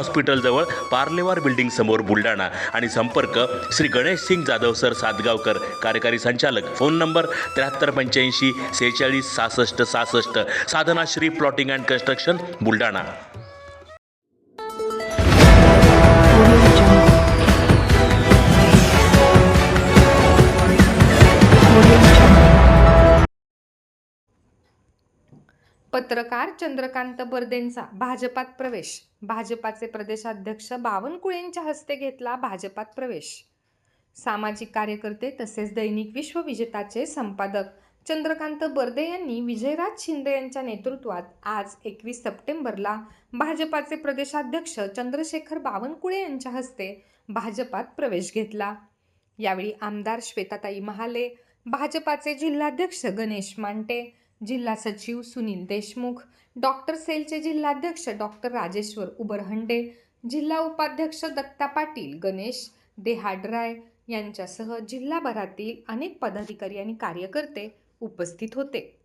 हॉस्पिटलजवळ Parlewar building समोर बुलढाणा. आणि संपर्क श्री गणेश सिंग जाधव सर सातगावकर कार्यकारी संचालक. फोन नंबर त्र्याहत्तर पंच्याऐंशी सेहेचाळीस सहासष्ट सहासष्ट. Sadhanashree plotting and construction Buldhana. पत्रकार चंद्रकांत बर्देंचा भाजपात प्रवेश. भाजपाचे प्रदेशाध्यक्ष बावनकुळेंच्या हस्ते घेतला भाजपात प्रवेश. सामाजिक कार्यकर्ते तसेच दैनिक विश्वविजेताचे संपादक चंद्रकांत बर्दे यांनी विजयराज शिंदे यांच्या नेतृत्वात आज एकवीस सप्टेंबरला भाजपाचे प्रदेशाध्यक्ष चंद्रशेखर बावनकुळे यांच्या हस्ते भाजपात प्रवेश घेतला. यावेळी आमदार श्वेताताई महाले भाजपाचे जिल्हाध्यक्ष गणेश मांटे जिल्हा सचिव सुनील देशमुख डॉक्टर सेलचे जिल्हाध्यक्ष डॉक्टर राजेश्वर उबरहंडे जिल्हा उपाध्यक्ष दत्ता पाटील गणेश देहाडराय यांच्यासह जिल्हाभरातील अनेक पदाधिकारी आणि कार्यकर्ते उपस्थित होते.